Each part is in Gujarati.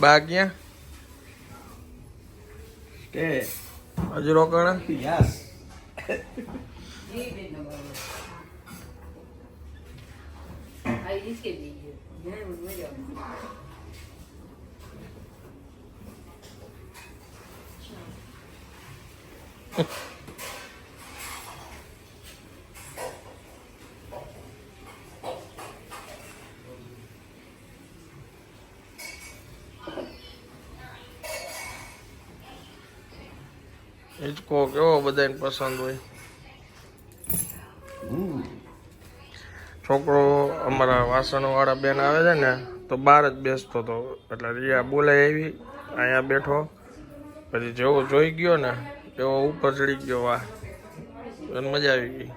બા ક્યાં સ્ટે હજુ રોકાણા યસ. હિંચકો કેવો બધાને પસંદ હોય? છોકરો અમારા વાસણવાળા બેન આવે છે ને, તો બહાર જ બેસતો હતો એટલે રિયા બોલાઈ આવી અહીંયા બેઠો. પછી જેવો જોઈ ગયો ને, એવો ઉપર ચડી ગયો, વાહ. એને મજા આવી ગઈ.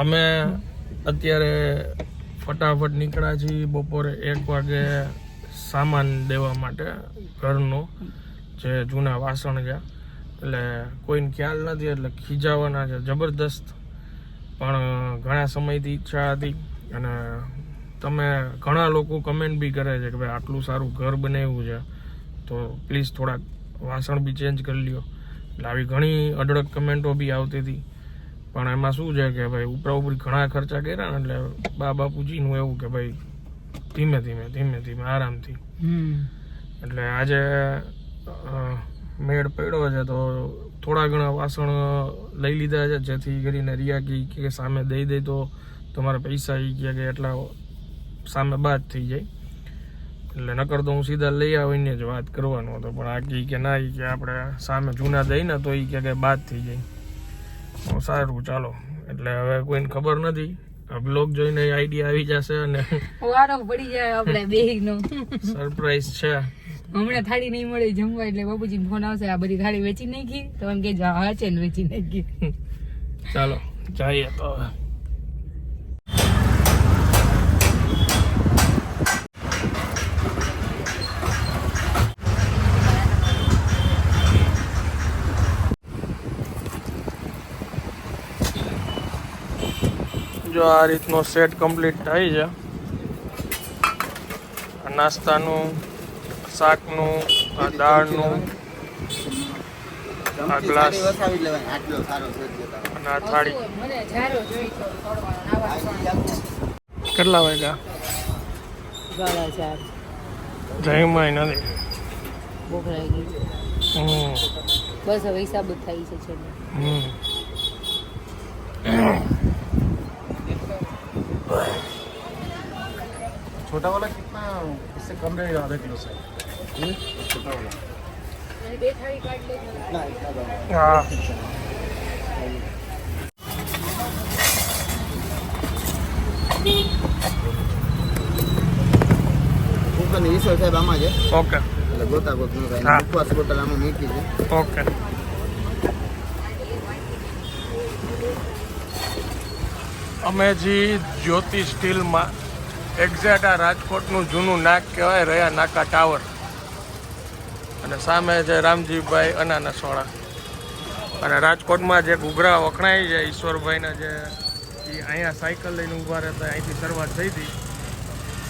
અમે અત્યારે ફટાફટ નીકળ્યા છીએ બપોરે એક વાગે સામાન દેવા માટે ઘરનો, જે જૂના વાસણ છે એટલે કોઈને ખ્યાલ નથી, એટલે ખીજાવાના છે જબરદસ્ત. પણ ઘણા સમયથી ઈચ્છા હતી અને તમે ઘણા લોકો કમેન્ટ બી કરે છે કે ભાઈ આટલું સારું ઘર બનાવ્યું છે. તો પ્લીઝ થોડાક વાસણ બી ચેન્જ કરી લ્યો. એટલે આવી ઘણી અઢળક કમેન્ટો બી આવતી હતી. પણ એમાં શું છે કે ભાઈ ઉપરા ઉપરી ઘણા ખર્ચા કર્યા ને એટલે બા બાપુજીનું એવું કે ભાઈ ધીમે ધીમે ધીમે ધીમે આરામથી. એટલે આજે મેળ પડ્યો છે તો થોડા ઘણા વાસણ લઈ લીધા છે જેથી કરીને રિયા કી કે સામે દઈ દઈ તો તમારા પૈસા એ કહે કે એટલા સામે બાદ થઈ જાય. એટલે નકર તો હું સીધા લઈ આવીને જ વાત કરવાનો હતો. પણ આ કી કે ના એ કે આપણે સામે જૂના દઈ ને તો એ કહે કે બાદ થઈ જાય. સારું ચાલો. એટલે હવે કોઈને ખબર નથી. બ્લોગ જોઈને આઈડિયા આવી જશે અને વારો પડી જાય આપણે બેહી નો સરપ્રાઈઝ છે. હમણાં થાળી નહીં મળે જમવા એટલે બાપુજી ફોન આવશે આ બધી થાળી વેચી નાખી. તો એમ કે જા હા છે ને વેચી નાખી. ચાલો જઈએ તો આ રીતનો સેટ કમ્પ્લીટ થાય છે. નાસ્તાનું શાકનું આ દાળનું આ ગ્લાસ અને આ થાળી. કેટલા વાગ્યા? ગાળા નથી. બસ હવે હિસાબ જ થાય છે હમ. छोटा वाला कितना इससे कम रहेगा आधा किलो से छोटा वाला બે થાળી કાઢ લેજો इतना इतना दाम હા ઉપરની ઈશ્વર સાહેબ આમાં છે ઓકે એટલે ગોતા ગોત નું હા. થાય ઉપવાસ બોટલ આમાં મૂકી છે ઓકે અમે જી જ્યોતિ સ્ટીલમાં એક્ઝેક્ટ આ રાજકોટનું જૂનું નાક કહેવાય, રહ્યા નાકા ટાવર. અને સામે છે રામજીભાઈ અનાનસવાળા અને રાજકોટમાં જે ઘૂઘરા વખણાય છે, ઈશ્વરભાઈના જે, એ અહીંયા સાયકલ લઈને ઊભા રહેતા, અહીંથી શરૂઆત થઈ હતી.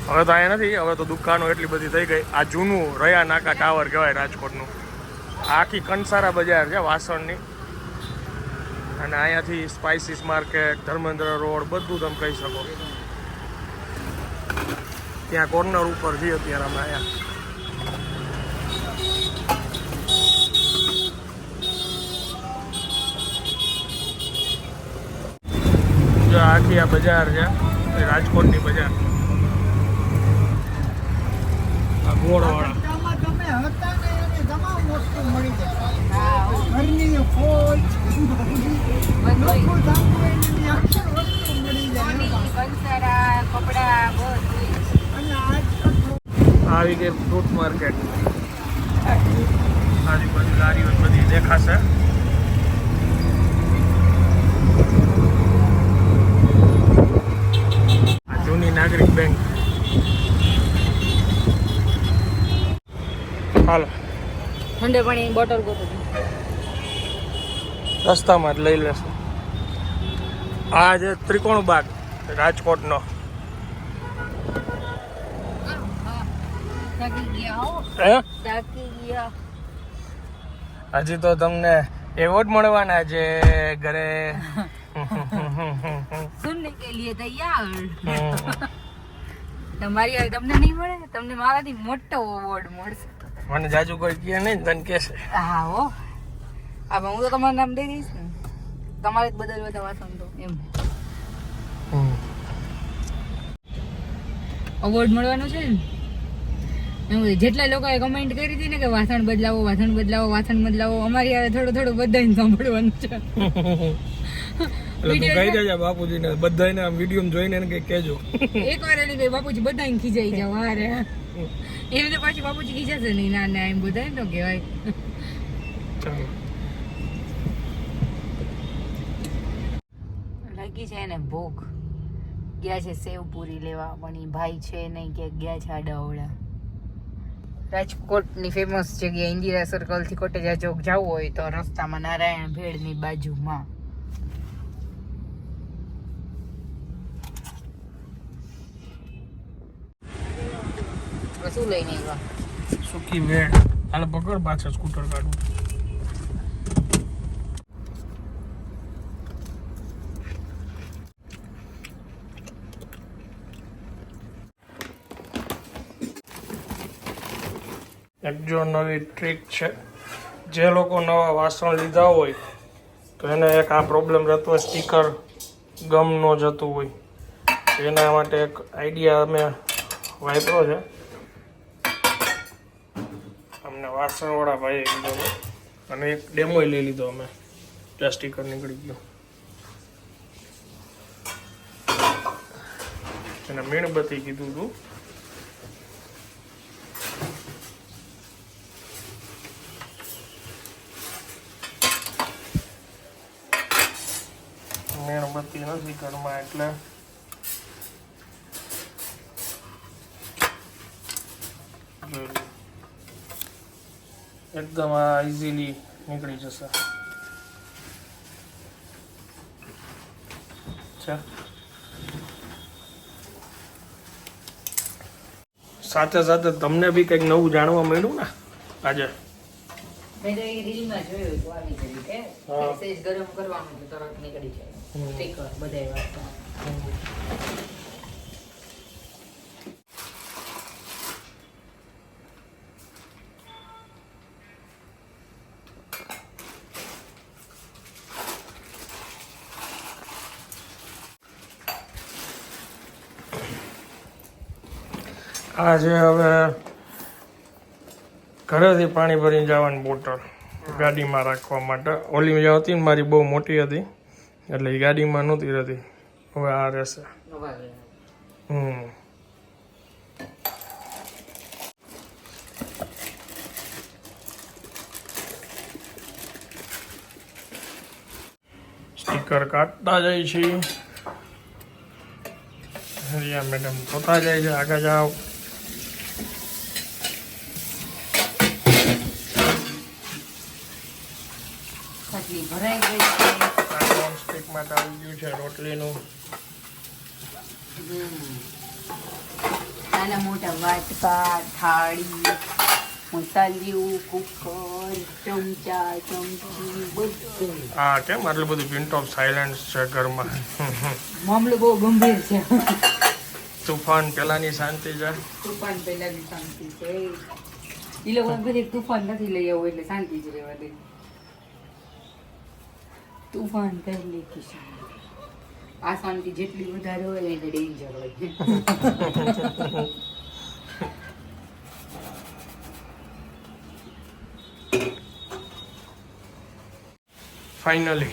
હવે તો અહીંયા નથી, હવે તો દુકાનો એટલી બધી થઈ ગઈ. આ જૂનું રહ્યા નાકા ટાવર કહેવાય રાજકોટનું. આખી કંસારા બજાર છે વાસણની. અને અહીંયાથી સ્પાઇસીસ માર્કેટ, ધર્મેન્દ્ર રોડ, બધું તમે કહી શકો. ત્યાં કોર્નર ઉપર છીએ અત્યારે અમે જો આખી આ બજાર છે એ રાજકોટની બજાર. આ ગોળવાળા. તમે હતા તમામ વસ્તુ મળી જાય. કપડા આવી ગઈ ફ્રૂટ માર્કેટ આજુબાજુ લારીઓ બધી દેખાશે. જૂની નાગરિક બેંક. હાલો. ઠંડે પાણી બોટલ ગોતો રસ્તામાં જ લઈ લેશું. આ જે ત્રિકોણ બાગ રાજકોટનો. હજી તો તમને એવોર્ડ મળવાના છે ઘરે. સુનને કે લીએ તૈયાર તમારી તમને નહીં મળે? તમને મારાથી મોટો અવોર્ડ મળશે. મને જાજુ કોઈ કહે નહીં તને કહેશે. હા હો. આ હું તો તમારું નામ દઈ દઈશ ને. તમારે જ બદલવા તો સમજો એમ. અવોર્ડ મળવાનો છે ને? જેટલા લોકોએ કમેન્ટ કરી હતી ને કે વાસણ બદલાવો વાસણ બદલાવો વાસણ બદલાવો અમારી હારે થોડું થોડું બધાને સાંભળવાનું છે. કહી દેજે બાપુજીને બધાને આમ વીડિયો જોઈને એને કહેજો. એક વાર એની ભાઈ બાપુજી બધાને ખીજાઈ જાવ હારે. એમ તો પાછી બાપુજી ખીજાશે નહીં ના ના એમ બધાને તો કહેવાય. લાગી છે એને ભૂખ. ગયા છે સેવ પૂરી લેવા પણ એ ભાઈ છે નહીં કે ગયા છે આડાવડા રાજકોટની ફેમસ જગ્યા ઇન્દિરા સર્કલથી કોટેજા ચોક જવું હોય તો રસ્તામાં નારાયણ ભેળની બાજુમાં. શું લઈને આવ્યા? સુકી ભેળ. હાલ, પકડ પાછળ સ્કૂટર કાઢું. એક જો નવી ટ્રીક છે. જે લોકો નવા વાસણ લીધા હોય, તો એને એક આ પ્રોબ્લેમ રહેતો હોય સ્ટીકર ગમ ન જતું હોય. એના માટે એક આઈડિયા અમે વાપરો છે. અમને વાસણવાળા ભાઈએ કીધો. અને એક ડેમો લઈ લીધો અમે. ત્યાં સ્ટીકર નીકળી ગયો. એને મીણબત્તી કીધું હતું. મીણબત્તી નથી ઘરમાં એટલે. એકદમ આ ઇઝીલી નીકળી જશે. સાથે સાથે તમને બી કંઈક નવું જાણવા મળ્યું ને આજે? મેં તો એ રીલમાં જોયું આવી જ કે. ગરમ કરવાનું તરત નીકળી જાય. સ્ટીકર બધાય વાસણ આજે હવે ઘરેથી પાણી ભરીને જવાની બોટલ ગાડીમાં રાખવા માટે. ઓલી હતી ને મારી બહુ મોટી હતી. એટલે એ ગાડીમાં નહોતી રહેતી. હવે આ રહેશે. હમ. સ્ટીકર કાઢતા જાય છે. હરિયા મેડમ થતા જાય છે. આગળ જાઓ. ભરાઈ ગઈ આ નોન આવી ગયું છે રોટલીનું. નાના મોટા વાટકા થાળી મસાલિયું કુકર ચમચા ચમચી બધું. આ કેમ આટલું બધું પિન્ટ ઓફ સાયલેન્સ છે ઘરમાં. મામલો બહુ ગંભીર છે. તુફાન પેલાની શાંતિ છે. તુફાન પહેલાની શાંતિ છે. એ લોકો કદી તુફાન નથી લઈ આવું એટલે શાંતિ જ રહેવા દે. તુફાન કરી શાંતિ આ શાંતિ જેટલી વધારે હોય એને ડેન્જર હોય. ફાઇનલી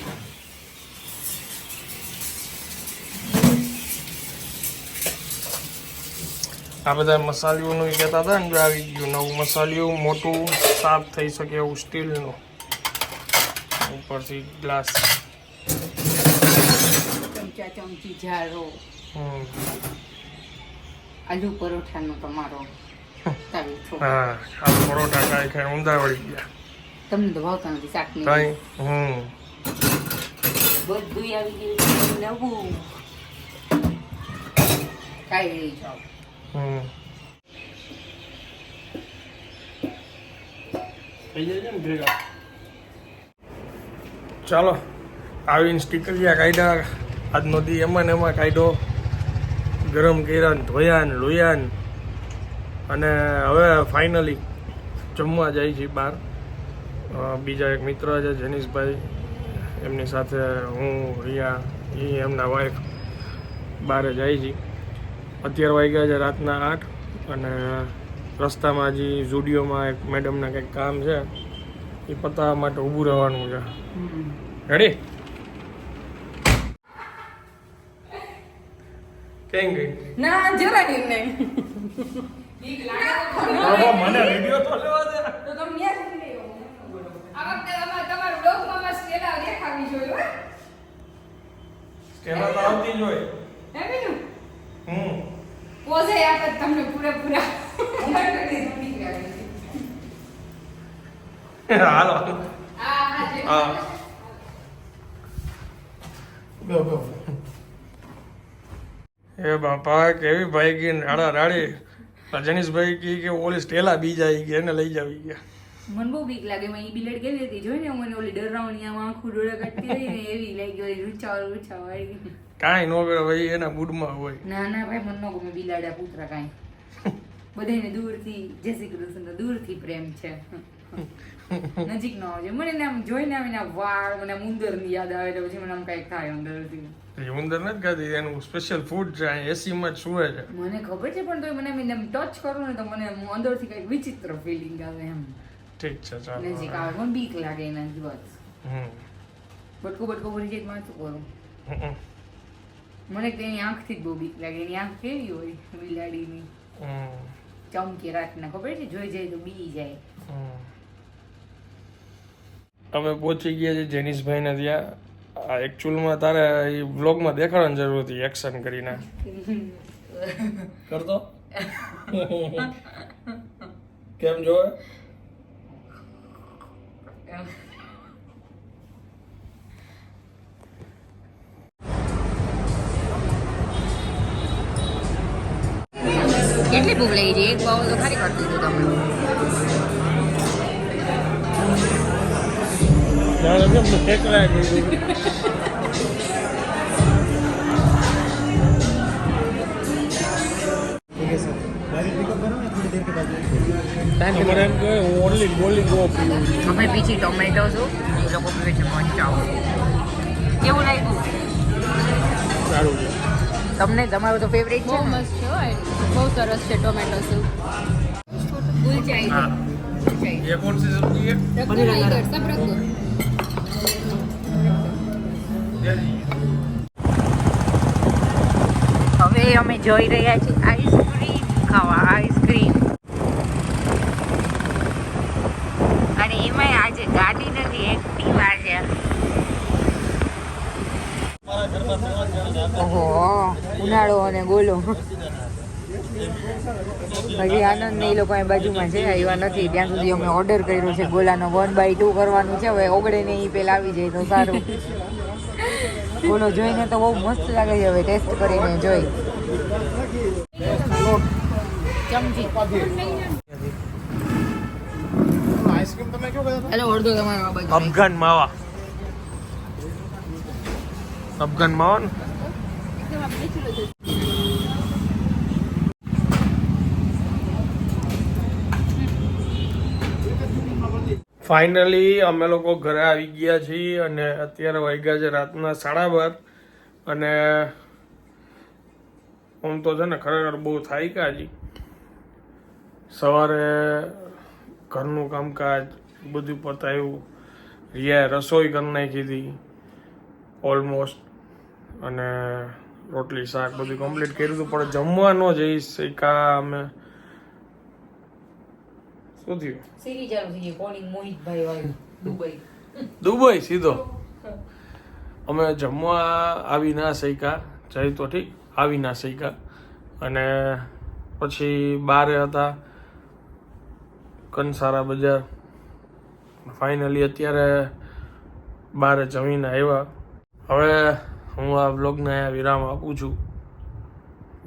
આ બધા મસાલીઓનું કહેતા હતા ને આવી ગયું નવું મસાલીઓ, મોટું, સાફ થઈ શકે એવું સ્ટીલનું ઉપરથી ગ્લાસ ચમચા ચમચી હમ આલુ પરોઠાનો તમારો હા આ પરોઠા ખાઈ ખાઈ ઊંધા વળી ગયા તમને તો ભાવતા નથી શાક કઈ હમ બધું આવી ગયું નવું ખાઈ રહી છો હમ થઈ જાય છે ને ભેગા ચાલો આવીને સ્ટીકરિયા કાઢ્યા. આજનો દી એમાં ને એમાં કાઢ્યો. ગરમ કર્યા ને ધોયા ને લોયા ને. અને હવે ફાઇનલી જમવા જાય છે બહાર. બીજા એક મિત્ર છે, જેનીશભાઈ. એમની સાથે હું, રિયા, એ એમના વાઈફ બહાર જાય છે. અત્યારે વાગ્યા છે રાતના આઠ. અને રસ્તામાં હજી ઝુડિયોમાં એક મેડમને કંઈક કામ છે. એ પતાવવા માટે ઊભું રહેવાનું છે. રેડી કેમ ગઈ? ના જરા કે નહીં મને રેડિયો તો લેવા દે. તો તમે ન્યા સુધી લઈ આવો. આ વખતે તમારું બ્લોગમાં મસ્ત સ્ટેલા દેખાવી જોઈએ હો. સ્ટેલા તો આવતી જ હે બીજું હમ. પોઝે આપે તમને પૂરેપૂરા. હાલો. હા એ બાપા કેવી ભાઈ ગઈ રાડા રાડી. રજનીશભાઈ કી કે ઓલી સ્ટેલા બીજ આવી કે એને લઈ જાવી ગયા. મને બહુ બીક લાગે મેં ઈ બિલેટ કેવી હતી જોઈ ને મને ઓલી ડરાવણી આમ આંખું ડોળા કાઢતી રહી ને એવી લાગી ઓલી રૂચા રૂચા વાળી. કાંઈ નો કરે ભાઈ એના મૂડમાં હોય. ના ના ભાઈ મને ન ગમે બિલાડા કૂતરા કાંઈ. બધાને દૂરથી જય શ્રી કૃષ્ણ દૂરથી પ્રેમ છે. નજીક ન આવજે મને આમ જોઈને આમ એના વાળ મને ઉંદરની યાદ આવે પછી મને આમ કંઈક થાય અંદરથી ઉંદર નથી ખાધી એનું સ્પેશિયલ ફૂડ છે એસી માં છુએ છે. મને ખબર છે પણ તોય મને એમ ટચ કરું ને તો મને અંદરથી કંઈક વિચિત્ર ફિલિંગ આવે એમ. ઠીક છે ચાલો. નજીક આવે પણ બીક લાગે એના દિવસ. હમ. બટકો બટકો ભરી જાય મારે શું કરું? મને તો એની આંખથી જ બહુ બીક લાગે એની આંખ કેવી હોય બિલાડીની. ચમકી રાતના ખબર છે? જોઈ જાય તો બી જાય. અમે પહોંચી ગયા છે જેનિશભાઈને ત્યાં. આ એકચ્યુઅલમાં તારે એ વ્લોગમાં દેખાડવાની જરૂર હતી એક્શન કરીને. કરતો? કેમ જોવે? કેટલી ભૂખ લાગી છે? એક પાવ તો ખાલી કરી દીધું તમે અમે ટોમેટો છું કેવું લાગ્યું? તમને તમારો તો ફેવરેટ છે બહુ મસ્ત છે બહુ સરસ છે ટોમેટો સૂપ ગુલ ચાઈ એ કોણ સીઝન છે પનીર સબ રખ હવે અમે જોઈ રહ્યા છીએ આઈસ્ક્રીમ ખાવા આઈસ્ક્રીમ અને એમાંય આજે ગાડી નથી એક્ટિવા છે. ઓહો ઉનાળો અને ગોલો. હજી આનંદ એ લોકો બાજુમાં છે આવ્યા નથી. ત્યાં સુધી અમે ઓર્ડર કર્યો છે ગોલાનો. વન બાય ટુ કરવાનું છે. હવે ઓગળે ને એ પેલા આવી જાય તો સારું. ઓલો જોઈને તો બહુ મસ્ત લાગે છે હવે ટેસ્ટ કરીને જોઈ. અફઘાન માવા. અફઘાન માવા ને ફાઇનલી અમે લોકો ઘરે આવી ગયા છીએ અને અત્યારે વાગ્યા છે રાતના સાડા બાર. અને આમ તો છે ને ખરેખર બહુ થાય કે હજી. સવારે ઘરનું કામકાજ બધું પતાવ્યું રિયાએ રસોઈ કરી નાખી હતી. ઓલમોસ્ટ અને રોટલી, શાક બધું કમ્પ્લીટ કર્યું હતું. પણ જમવાનો ન જઈ શક્યા અમે. શું થયું? સીરી ચાલુ થઈ ગઈ કોની? મોહિતભાઈ વાળી. દુબઈ. દુબઈ સીધો? અમે જમવા આવી ના શક્યા. જઈ તો ઠીક આવી ના શક્યા. અને પછી બારે હતા કંસારા બજાર. ફાઇનલી અત્યારે બારે જમીને આવ્યા. હવે હું આ બ્લોગને અહીંયા વિરામ આપું છું.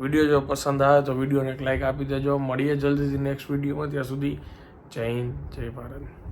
વીડિયો જો પસંદ આવે તો વિડીયોને એક લાઇક આપી દેજો. મળીએ જલ્દીથી નેક્સ્ટ વિડીયોમાં. ત્યાં સુધી જય હિન્દ જય ભારત.